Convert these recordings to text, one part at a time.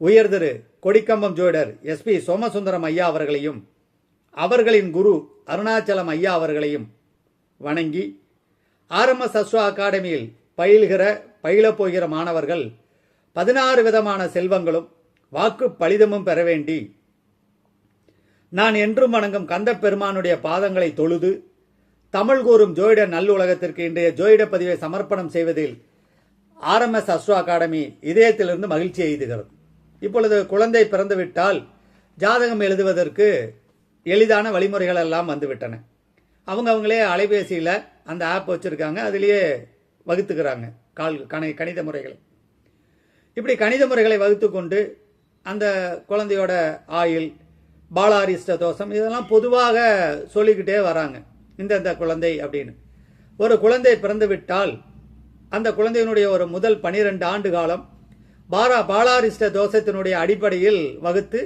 உயர் திரு கொடிக்கம்பம் ஜோடர் எஸ்பி சோமசுந்தரம் ஐயா அவர்களையும் அவர்களின் குரு அருணாச்சலம் ஐயா அவர்களையும் வணங்கி ஆர்எம்எஸ் அஸ்வா அகாடமியில் பயில்கிற பயிலப் போகிற மாணவர்கள் பதினாறு விதமான செல்வங்களும் வாக்கு பலிதமும் பெற வேண்டி நான் என்றும் வணங்கும் கந்த பெருமானுடைய பாதங்களை தொழுது தமிழ் கூறும் ஜோயிட நல்லுலகத்திற்கு இன்றைய ஜோயிட பதிவை சமர்ப்பணம் செய்வதில் ஆர்எம்எஸ் அஸ்வா அகாடமி இதயத்திலிருந்து மகிழ்ச்சி எய்துகிறது. இப்பொழுது குழந்தை பிறந்துவிட்டால் ஜாதகம் எழுதுவதற்கு எளிதான வழிமுறைகள் எல்லாம் வந்துவிட்டன. அவங்க அவங்களே அலைபேசியில் அந்த ஆப் வச்சுருக்காங்க. அதிலேயே வகுத்துக்கிறாங்க. கால் கணி கணித முறைகளை. இப்படி கணித முறைகளை வகுத்து கொண்டு அந்த குழந்தையோட ஆயுள் பாலாரிஷ்ட தோஷம் இதெல்லாம் பொதுவாக சொல்லிக்கிட்டே வராங்க. இந்தந்த குழந்தை அப்படின்னு. ஒரு குழந்தை பிறந்துவிட்டால் அந்த குழந்தையினுடைய ஒரு முதல் பனிரெண்டு ஆண்டு காலம் பாரா பாலாரிஷ்ட தோஷத்தினுடைய அடிப்படையில் வகுத்து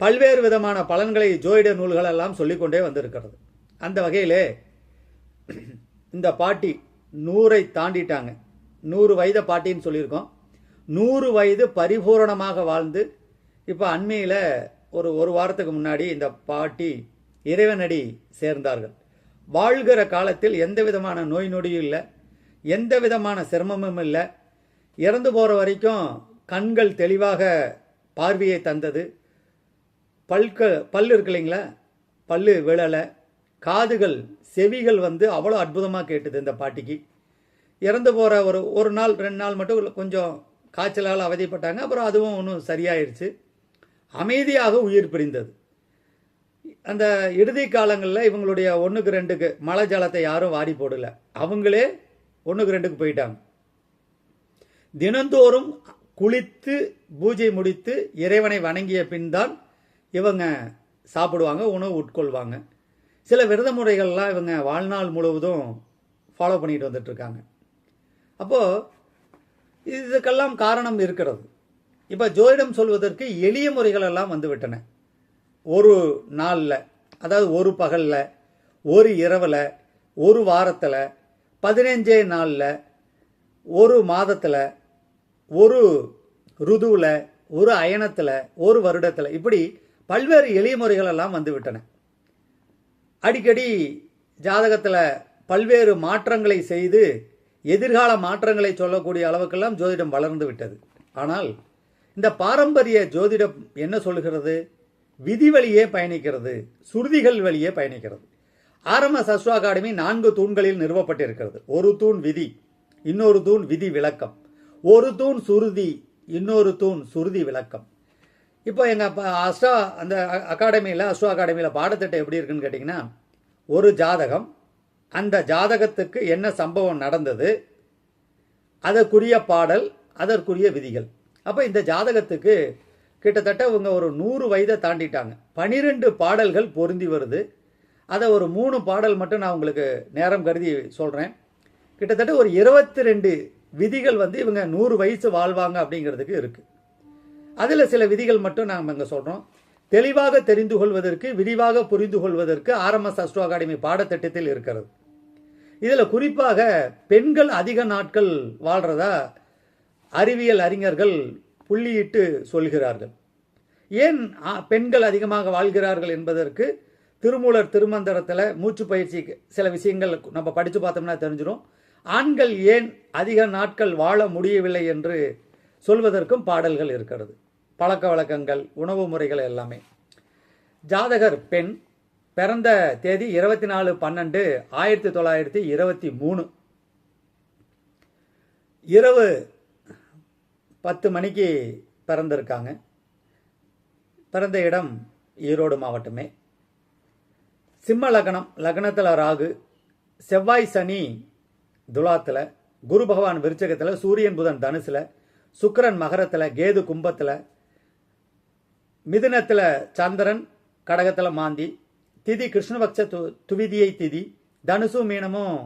பல்வேறு விதமான பலன்களை ஜோயிட நூல்கள் எல்லாம் சொல்லிக்கொண்டே வந்திருக்கிறது. அந்த வகையிலே இந்த பாட்டி நூறை தாண்டிட்டாங்க. நூறு வயது பாட்டின்னு சொல்லியிருக்கோம். நூறு வயது பரிபூரணமாக வாழ்ந்து இப்போ அண்மையில் ஒரு ஒரு வாரத்துக்கு முன்னாடி இந்த பாட்டி இறைவனடி சேர்ந்தார்கள். வாழ்கிற காலத்தில் எந்த விதமான நோய் நொடியும் இல்லை எந்த விதமான சிரமமும் இல்லை. இறந்து போகிற வரைக்கும் கண்கள் தெளிவாக பார்வையை தந்தது. பல்க பல் இருக்கு இல்லைங்களா பல்லு விழலை. காதுகள் செவிகள் வந்து அவ்வளோ அற்புதமாக கேட்டுது இந்த பாட்டிக்கு. இறந்து போகிற ஒரு ஒரு நாள் ரெண்டு நாள் மட்டும் கொஞ்சம் காய்ச்சலால் அவதிப்பட்டாங்க. அப்புறம் அதுவும் ஒன்றும் சரியாயிருச்சு. அமைதியாக உயிர் பிரிந்தது. அந்த இறுதி காலங்களில் இவங்களுடைய ஒன்றுக்கு ரெண்டுக்கு மழை ஜலத்தை யாரும் வாரி போடல. அவங்களே ஒன்றுக்கு ரெண்டுக்கு போயிட்டாங்க. தினந்தோறும் குளித்து பூஜை முடித்து இறைவனை வணங்கிய பின் தான் இவங்க சாப்பிடுவாங்க உணவு உட்கொள்வாங்க. சில விரத முறைகள்லாம் இவங்க வாழ்நாள் முழுவதும் ஃபாலோ பண்ணிட்டு வந்துட்டுருக்காங்க. அப்போது இதுக்கெல்லாம் காரணம் இருக்கிறது. இப்போ ஜோதிடம் சொல்வதற்கு எளிய முறைகளெல்லாம் வந்துவிட்டன. ஒரு நாளில் அதாவது ஒரு பகலில் ஒரு இரவில் ஒரு வாரத்தில் பதினஞ்சே நாளில் ஒரு மாதத்தில் ஒரு ருதுவில் ஒரு அயனத்தில் ஒரு வருடத்தில் இப்படி பல்வேறு எளிய முறைகள் எல்லாம் அடிக்கடி ஜாதகத்தில் பல்வேறு மாற்றங்களை செய்து எதிர்கால மாற்றங்களை சொல்லக்கூடிய அளவுக்கெல்லாம் ஜோதிடம் வளர்ந்து விட்டது. ஆனால் இந்த பாரம்பரிய ஜோதிடம் என்ன சொல்லுகிறது? விதி வழியே பயணிக்கிறது சுருதிகள் வழியே பயணிக்கிறது. ஆர்எம்எஸ் அஸ்வா அகாடமி நான்கு தூண்களில் நிறுவப்பட்டிருக்கிறது. ஒரு தூண் விதி இன்னொரு தூண் விதி விளக்கம். ஒரு தூண் சுருதி இன்னொரு தூண் சுருதி விளக்கம். இப்போ எங்கள் அஸ்ட்ரா அந்த அகாடமியில் அஸ்ட்ரோ அகாடமியில் பாடத்திட்டம் எப்படி இருக்குன்னு கேட்டிங்கன்னா ஒரு ஜாதகம் அந்த ஜாதகத்துக்கு என்ன சம்பவம் நடந்தது அதற்குரிய பாடல் அதற்குரிய விதிகள். அப்போ இந்த ஜாதகத்துக்கு கிட்டத்தட்ட இவங்க ஒரு நூறு வயதை தாண்டிட்டாங்க. பனிரெண்டு பாடல்கள் பொருந்தி வருது. அதை ஒரு மூணு பாடல் மட்டும் நான் உங்களுக்கு நேரம் கருதி சொல்கிறேன் கிட்டத்தட்ட ஒரு இருபத்தி ரெண்டு விதிகள் வந்து இவங்க நூறு வயசு வாழ்வாங்க அப்படிங்கிறதுக்கு இருக்குது அதில் சில விதிகள் மட்டும் நாம் இங்கே சொல்கிறோம் தெளிவாக தெரிந்து கொள்வதற்கு விரிவாக புரிந்து கொள்வதற்கு ஆர்எம்எஸ் அஸ்ட்ரோ அகாடமி பாடத்திட்டத்தில் இருக்கிறது. இதில் குறிப்பாக பெண்கள் அதிக நாட்கள் வாழ்கிறதா அறிவியல் அறிஞர்கள் புள்ளியிட்டு சொல்கிறார்கள். ஏன் பெண்கள் அதிகமாக வாழ்கிறார்கள் என்பதற்கு திருமூலர் திருமந்திரத்தில் மூச்சு பயிற்சி சில விஷயங்கள் நம்ம படித்து பார்த்தோம்னா தெரிஞ்சிடும் ஆண்கள் ஏன் அதிக நாட்கள் வாழ முடியவில்லை என்று சொல்வதற்கும் பாடல்கள் இருக்கிறது. பழக்க வழக்கங்கள் உணவு முறைகள் எல்லாமே. ஜாதகர் பெண் பிறந்த தேதி இருபத்தி நாலு பன்னெண்டு ஆயிரத்தி தொள்ளாயிரத்தி இருபத்தி மூணு. இரவு பத்து மணிக்கு பிறந்திருக்காங்க. பிறந்த இடம் ஈரோடு மாவட்டமே. சிம்ம லக்னம் லக்னத்தில் ராகு. செவ்வாய் சனி துலாத்தில் குரு பகவான் விருச்சகத்தில் சூரியன் புதன் தனுசில் சுக்கரன் மகரத்தில் கேது கும்பத்தில் மிதுனத்தில் சந்திரன் கடகத்தில் மாந்தி திதி கிருஷ்ணபக்ஷ து துவிதியை திதி தனுசு மீனமும்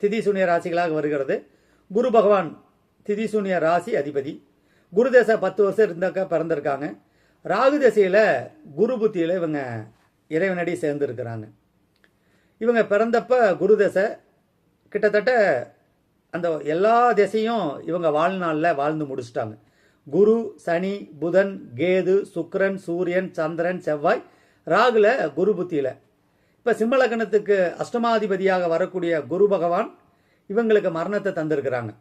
திதி சூன்ய ராசிகளாக வருகிறது. குரு பகவான் திதி சூன்ய ராசி அதிபதி. குரு தேச பத்து வருஷம் இருந்தாக்க பிறந்திருக்காங்க. ராகு தசையில் குரு புத்தியில் இவங்க இறைவனடி சேர்ந்துருக்கிறாங்க. இவங்க பிறந்தப்ப குரு தசை கிட்டத்தட்ட அந்த எல்லா திசையும் இவங்க வாழ்நாளில் வாழ்ந்து முடிச்சிட்டாங்க. குரு சனி புதன் கேது சுக்கரன் சூரியன் சந்திரன் செவ்வாய் ராகுல குரு புத்தியில். இப்போ சிம்மலக்கணத்துக்கு அஷ்டமாதிபதியாக வரக்கூடிய குரு பகவான் இவங்களுக்கு மரணத்தை தந்திருக்கிறாங்க.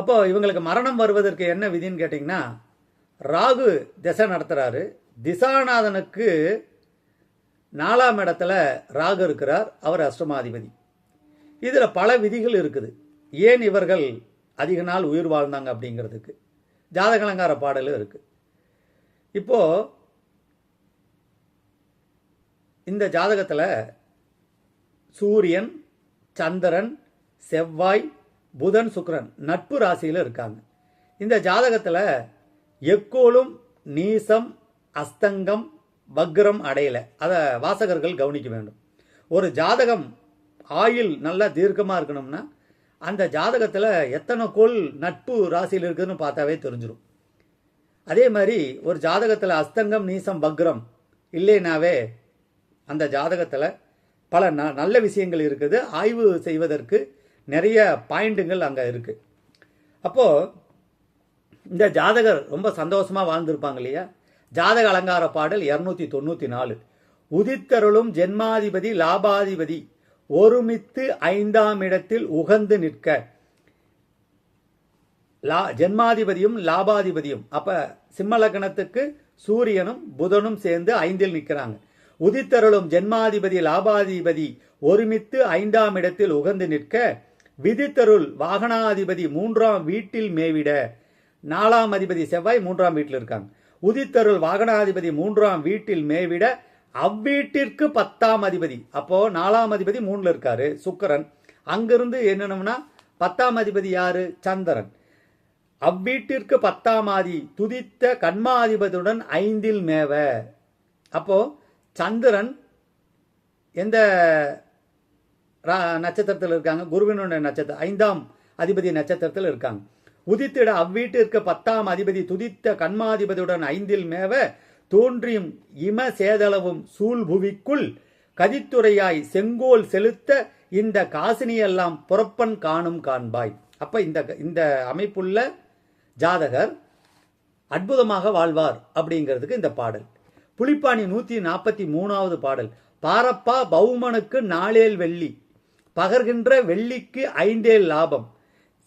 அப்போ இவங்களுக்கு மரணம் வருவதற்கு என்ன விதின்னு கேட்டிங்கன்னா ராகு திசை நடத்துகிறாரு திசாநாதனுக்கு நாலாம் இடத்துல ராகு இருக்கிறார். அவர் அஷ்டமாதிபதி. இதில் பல விதிகள் இருக்குது. ஏன் இவர்கள் அதிக நாள் உயிர் வாழ்ந்தாங்க அப்படிங்கிறதுக்கு? ஜாதகலங்கார பாடலும் இருக்குது இப்போது இந்த ஜாதகத்தில் சூரியன் சந்திரன் செவ்வாய் புதன் சுக்கரன் நட்பு ராசியில் இருக்காங்க. இந்த ஜாதகத்தில் எக்கோலும் நீசம் அஸ்தங்கம் வக்ரம் அடையலை. அதை வாசகர்கள் கவனிக்க வேண்டும். ஒரு ஜாதகம் ஆயில் நல்லா தீர்க்கமாக இருக்கணும்னா அந்த ஜாதகத்தில் எத்தனை கோள் நட்பு ராசியில் இருக்குதுன்னு பார்த்தாவே தெரிஞ்சிடும் அதே மாதிரி ஒரு ஜாதகத்தில் அஸ்தங்கம் நீசம் பக்ரம் இல்லைனாவே அந்த ஜாதகத்தில் பல ந நல்ல விஷயங்கள் இருக்குது. ஆய்வு செய்வதற்கு நிறைய பாயிண்ட்டுகள் அங்கே இருக்குது அப்போது இந்த ஜாதகர் ரொம்ப சந்தோஷமாக வாழ்ந்திருப்பாங்க இல்லையா? ஜாதக அலங்கார பாடல் இரநூத்தி தொண்ணூற்றி நாலு. உதித்தருளும் ஜென்மாதிபதி லாபாதிபதி. ஒருமித்து ஐந்தாம் இடத்தில் உகந்து நிற்க. லா ஜென்மாதிபதியும் லாபாதிபதியும். அப்ப சிம்ம லக்னத்துக்கு சூரியனும் புதனும் சேர்ந்து ஐந்தில் நிற்கிறாங்க. உதித்தருளும் ஜென்மாதிபதி லாபாதிபதி ஒருமித்து ஐந்தாம் இடத்தில் உகந்து நிற்க. விதித்தருள் வாகனாதிபதி மூன்றாம் வீட்டில் மேவிட. நாலாம் அதிபதி செவ்வாய் மூன்றாம் வீட்டில் இருக்காங்க. உதித்தருள் வாகனாதிபதி மூன்றாம் வீட்டில் மேவிட. அவ்வீட்டிற்கு பத்தாம் அதிபதி. அப்போ நாலாம் அதிபதி மூணுல இருக்காரு சுக்கரன். அங்கிருந்து என்னென்னம்னா பத்தாம் அதிபதி யாரு? சந்திரன். அவ்வீட்டிற்கு பத்தாம் ஆதி துதித்த கண்மாதிபதியுடன் ஐந்தில் மேவ. அப்போ சந்திரன் எந்த நட்சத்திரத்தில் இருக்காங்க? குருவினுடைய நட்சத்திரம் ஐந்தாம் அதிபதி நட்சத்திரத்தில் இருக்காங்க. உதித்திட அவ்வீட்டிற்கு பத்தாம் அதிபதி துதித்த கண்மாதிபதியுடன் ஐந்தில் மேவ தோன்றியும் இம சேதளவும் சூழ்புவிக்குள் கதித்துறையாய் செங்கோல் செலுத்த இந்த காசினியெல்லாம் புறப்பன் காணும் காண்பாய். அப்ப இந்த இந்த அமைப்புள்ள ஜாதகர் அற்புதமாக வாழ்வார் அப்படிங்கிறதுக்கு இந்த பாடல். புலிப்பாணி நூத்தி நாற்பத்தி மூணாவது பாடல். பாரப்பா பௌமனுக்கு நாளேல் வெள்ளி பகர்கின்ற வெள்ளிக்கு ஐந்தேல் லாபம்.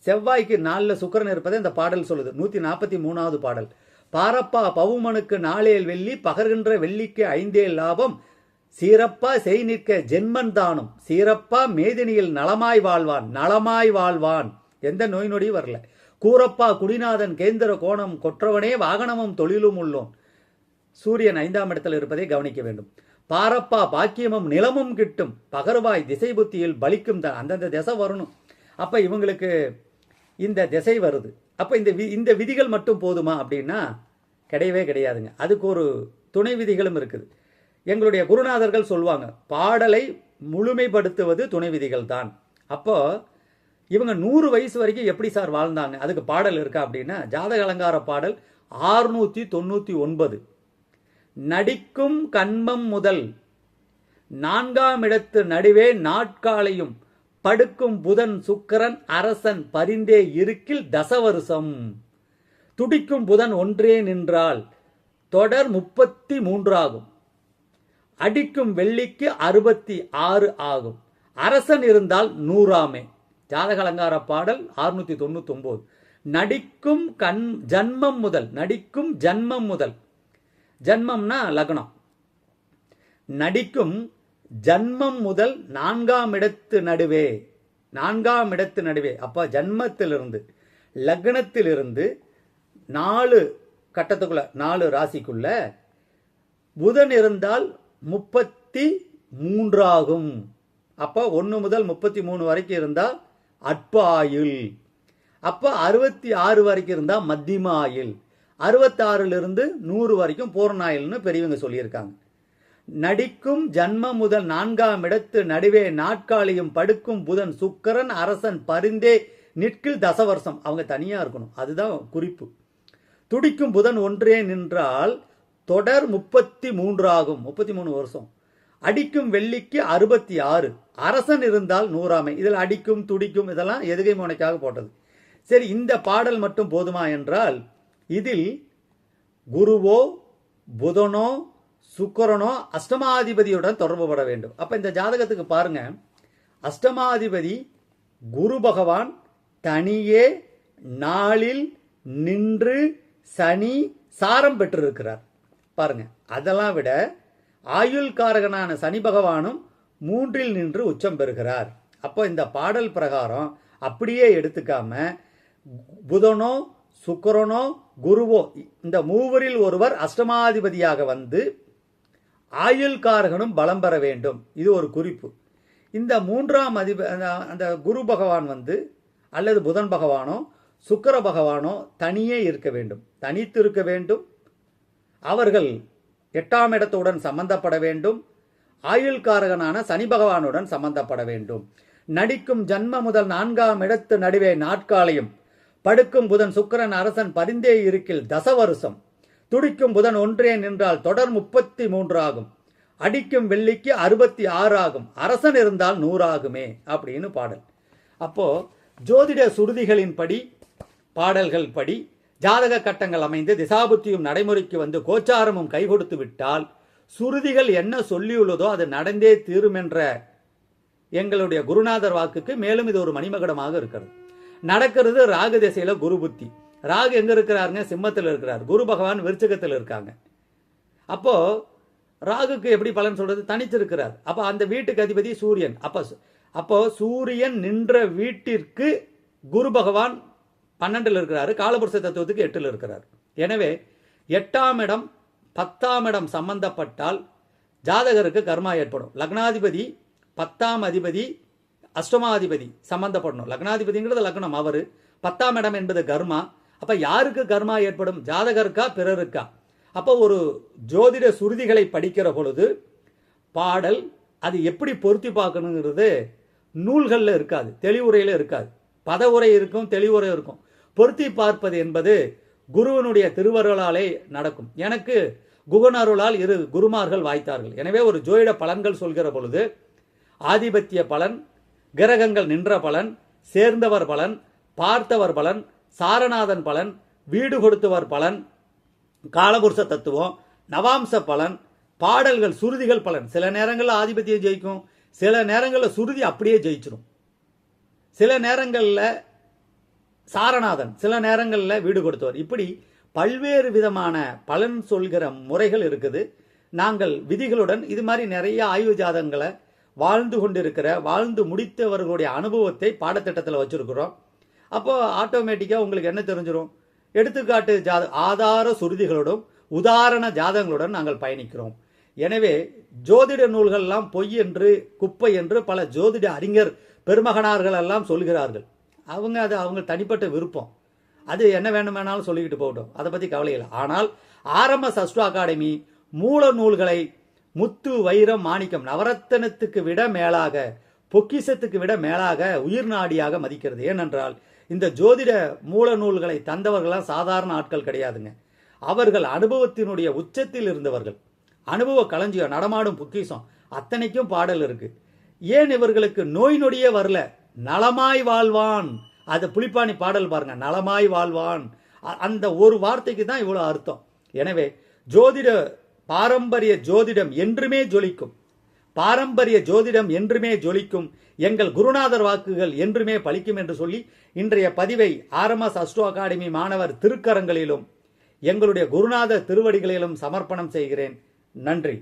செவ்வாய்க்கு நாலில் சுக்கரன் இருப்பதை இந்த பாடல் சொல்லுது. நூத்தி நாற்பத்தி மூணாவது பாடல். பாரப்பா பவுமனுக்கு நாளேல் வெள்ளி பகர்கின்ற வெள்ளிக்கு ஐந்தேல் லாபம். சீரப்பா செய் நிற்க ஜென்மன் தானும். சீரப்பா மேதினியில் நலமாய் வாழ்வான் நலமாய் வாழ்வான். எந்த நோய் நொடியும் வரல. கூரப்பா குடிநாதன் கேந்திர கோணம் கொற்றவனே வாகனமும் தொழிலும் உள்ளோன். சூரியன் ஐந்தாம் இடத்தில் இருப்பதை கவனிக்க வேண்டும். பாரப்பா பாக்கியமும் நிலமும் கிட்டும். பகர்வாய் திசை புத்தியில் பலிக்கும் தான் அந்தந்த திசை வரணும். அப்ப இவங்களுக்கு இந்த திசை வருது. அப்போ இந்த வி இந்த விதிகள் மட்டும் போதுமா அப்படின்னா கிடையவே கிடையாதுங்க. அதுக்கு ஒரு துணை விதிகளும் இருக்குது. எங்களுடைய குருநாதர்கள் சொல்லுவாங்க பாடலை முழுமைப்படுத்துவது துணை விதிகள் தான். அப்போ இவங்க நூறு வயசு வரைக்கும் எப்படி சார் வாழ்ந்தாங்க? அதுக்கு பாடல் இருக்கா அப்படின்னா ஜாதக அலங்கார பாடல் ஆறுநூற்றி தொண்ணூற்றி ஒன்பது. நடிக்கும் கண்மம் முதல் நான்காம் இடத்து நடுவே நாட்காலையும் படுக்கும் புதன் சுக்கரன் அரசன் பரிந்தே இருக்கில் தசவருஷம். துடிக்கும் புதன் ஒன்றே நின்றால் தொடர் முப்பத்தி மூன்றாகும் அடிக்கும் வெள்ளிக்கு அறுபத்தி ஆறு ஆகும். அரசன் இருந்தால் நூறாமே. ஜாதக அலங்கார பாடல் அறுநூத்தி தொண்ணூத்தி ஒன்பது நடிக்கும் கண் ஜன்மம் முதல் நடிக்கும் ஜன்மம் முதல். ஜன்மம்னா லக்னம். நடிக்கும் ஜன்மம் முதல் நான்காம் இடத்து நடுவே நான்காம் இடத்து நடுவே. அப்ப ஜன்மத்திலிருந்து லக்னத்திலிருந்து நாலு கட்டத்துக்குள்ள நாலு ராசிக்குள்ள புதன் இருந்தால் முப்பத்தி மூன்றாகும். அப்போ ஒன்று முதல் முப்பத்தி மூணு வரைக்கும் இருந்தால் அற்ப அப்போ அறுபத்தி ஆறு வரைக்கும் இருந்தால் மத்தியமாயில் அறுபத்தாறுலேருந்து நூறு வரைக்கும் பூர்ணாயில்னு பெரியவங்க சொல்லியிருக்காங்க. நடிக்கும் ஜன்மம் முதல் நான்காம் இடத்து நடுவே நாட்காலியும் படுக்கும் புதன் சுக்கரன் அரசன் பரிந்தே நிற்கில் தசவர்ஷம். அவங்க தனியா இருக்கணும். அதுதான் குறிப்பு. துடிக்கும் புதன் ஒன்றே நின்றால் தொடர் முப்பத்தி மூன்று ஆகும். முப்பத்தி மூணு வருஷம். அடிக்கும் வெள்ளிக்கு அறுபத்தி ஆறு அரசன் இருந்தால் நூறாமை. இதில் அடிக்கும் துடிக்கும் இதெல்லாம் எதுகை மோனைக்காக போட்டது. சரி இந்த பாடல் மட்டும் போதுமா என்றால் இதில் குருவோ புதனோ சுக்கரனோ அஷ்டமாதிபதியுடன் தொடர்பு பட வேண்டும். அப்ப இந்த ஜாதகத்துக்கு பாருங்க. அஷ்டமாதிபதி குரு பகவான் தனியே நாளில் நின்று சனி சாரம் பெற்றிருக்கிறார். பாருங்க. அதெல்லாம் விட ஆயுள்காரகனான சனி பகவானும் மூன்றில் நின்று உச்சம் பெறுகிறார். அப்போ இந்த பாடல் பிரகாரம் அப்படியே எடுத்துக்காம புதனோ சுக்கரனோ குருவோ இந்த மூவரில் ஒருவர் அஷ்டமாதிபதியாக வந்து ஆயுள்காரகனும் பலம் பெற வேண்டும். இது ஒரு குறிப்பு. இந்த மூன்றாம் அதிப அந்த- அந்த குரு பகவான் வந்து அல்லது புதன் பகவானோ சுக்கிர பகவானோ தனியே இருக்க வேண்டும். தனித்து இருக்க வேண்டும். அவர்கள் எட்டாம் இடத்துடன் சம்பந்தப்பட வேண்டும். ஆயுள்காரகனான சனி பகவானுடன் சம்பந்தப்பட வேண்டும். நடிக்கும் ஜன்ம முதல் நான்காம் இடத்து நடுவே நாட்காலையும் படுக்கும் புதன் சுக்கிரன் அரசன் பரிந்தே இருக்கில் தசவருஷம். துடிக்கும் புதன் ஒன்றே நின்றால் தொடர் முப்பத்தி மூன்று ஆகும் அடிக்கும் வெள்ளிக்கு அறுபத்தி ஆறு ஆகும் அரசன் இருந்தால் நூறாகுமே அப்படின்னு பாடல். அப்போ ஜோதிட சுருதிகளின்படி பாடல்கள் படி ஜாதக கட்டங்கள் அமைந்து திசாபுத்தியும் நடைமுறைக்கு வந்து கோச்சாரமும் கை கொடுத்து விட்டால் சுருதிகள் என்ன சொல்லியுள்ளதோ அது நடந்தே தீரும் என்ற எங்களுடைய குருநாதர் வாக்குக்கு மேலும் இது ஒரு மணிமகடமாக இருக்கிறது. நடக்கிறது ராகு திசையில குரு புத்தி. ராகு எங்கே இருக்கிறாருங்க? சிம்மத்தில் இருக்கிறார். குரு பகவான் விருச்சகத்தில் இருக்காங்க. அப்போது ராகுக்கு எப்படி பலன் சொல்கிறது தனிச்சிருக்கிறார். அப்போ அந்த வீட்டுக்கு அதிபதி சூரியன். அப்போ அப்போது சூரியன் நின்ற வீட்டிற்கு குரு பகவான் பன்னெண்டில் இருக்கிறாரு. காலபுருஷ தத்துவத்துக்கு எட்டில் இருக்கிறார். எனவே எட்டாம் இடம் பத்தாம் இடம் சம்பந்தப்பட்டால் ஜாதகருக்கு கர்மா ஏற்படும். லக்னாதிபதி பத்தாம் அதிபதி அஷ்டமாதிபதி சம்பந்தப்படணும். லக்னாதிபதிங்கிறது லக்னம். அவர் பத்தாம் இடம் என்பது கர்மா. அப்ப யாருக்கு கர்மா ஏற்படும்? ஜாதகருக்கா பிறருக்கா? அப்போ ஒரு ஜோதிட சுருதிகளை படிக்கிற பொழுது பாடல் அது எப்படி பொருத்தி பார்க்கணுங்கிறது நூல்களில் இருக்காது தெளிவுரையில் இருக்காது. பதவுரை இருக்கும் தெளிவுரை இருக்கும். பொருத்தி பார்ப்பது என்பது குருவனுடைய திருவருளாலே நடக்கும். எனக்கு குகனருளால் இரு குருமார்கள் வாய்த்தார்கள். எனவே ஒரு ஜோதிட பலன்கள் சொல்கிற பொழுது ஆதிபத்திய பலன் கிரகங்கள் நின்ற பலன் சேர்ந்தவர் பலன் பார்த்தவர் பலன் சாரநாதன் பலன் வீடு கொடுத்தவர் பலன் காலபுருஷ தத்துவம் நவாம்ச பலன் பாடல்கள் சுருதிகள் பலன். சில நேரங்களில் ஆதிபத்தியம் ஜெயிக்கும் சில நேரங்களில் சுருதி அப்படியே ஜெயிச்சிடும் சில நேரங்களில் சாரநாதன் சில நேரங்களில் வீடு கொடுத்தவர். இப்படி பல்வேறு விதமான பலன் சொல்கிற முறைகள் இருக்குது. நாங்கள் விதிகளுடன் இது மாதிரி நிறைய ஆய்வு ஜாதங்களை வாழ்ந்து கொண்டிருக்கிற வாழ்ந்து முடித்தவர்களுடைய அனுபவத்தை பாடத்திட்டத்தில் வச்சுருக்கிறோம். அப்போ ஆட்டோமேட்டிக்காக உங்களுக்கு என்ன தெரிஞ்சிடும் எடுத்துக்காட்டு ஜாத ஆதார சுருதிகளோடும் உதாரண ஜாதகங்களுடன் நாங்கள் பயணிக்கிறோம். எனவே ஜோதிட நூல்கள்லாம் பொய் என்று குப்பை என்று பல ஜோதிட அறிஞர் பெருமகனார்கள் எல்லாம் சொல்கிறார்கள். அவங்க அது அவங்க தனிப்பட்ட விருப்பம். அது என்ன வேணுமானாலும் சொல்லிக்கிட்டு போகட்டும். அதை பற்றி கவலை இல்லை. ஆனால் ஆரம்ப சஸ்ட்ரோ அகாடமி மூல நூல்களை முத்து வைரம் மாணிக்கம் நவரத்தனத்துக்கு விட மேலாக பொக்கிஷத்துக்கு விட மேலாக உயிர் நாடியாக மதிக்கிறது. ஏனென்றால் இந்த ஜோதிட மூல நூல்களை தந்தவர்களாம் சாதாரண ஆட்கள் கிடையாதுங்க. அவர்கள் அனுபவத்தினுடைய உச்சத்தில் இருந்தவர்கள். அனுபவ களஞ்சியம் நடமாடும் பொக்கிஷம் அத்தனைக்கும் பாடல் இருக்கு. ஏன் இவர்களுக்கு நோய் நொடியே வரல? நலமாய் வாழ்வான். அது புளிப்பாணி பாடல் பாருங்க நலமாய் வாழ்வான். அந்த ஒரு வார்த்தைக்கு தான் இவ்வளவு அர்த்தம். எனவே ஜோதிட பாரம்பரிய ஜோதிடம் என்றுமே ஜொலிக்கும். பாரம்பரிய ஜோதிடம் என்றுமே ஜொலிக்கும் எங்கள் குருநாதர் வாக்குகள் என்றுமே பலிக்கும் என்று சொல்லி இன்றைய பதிவை ஆர்எம்எஸ் அஸ்ட்ரோ அகாடமி மாணவர் திருக்கரங்களிலும் எங்களுடைய குருநாதர் திருவடிகளிலும் சமர்ப்பணம் செய்கிறேன். நன்றி.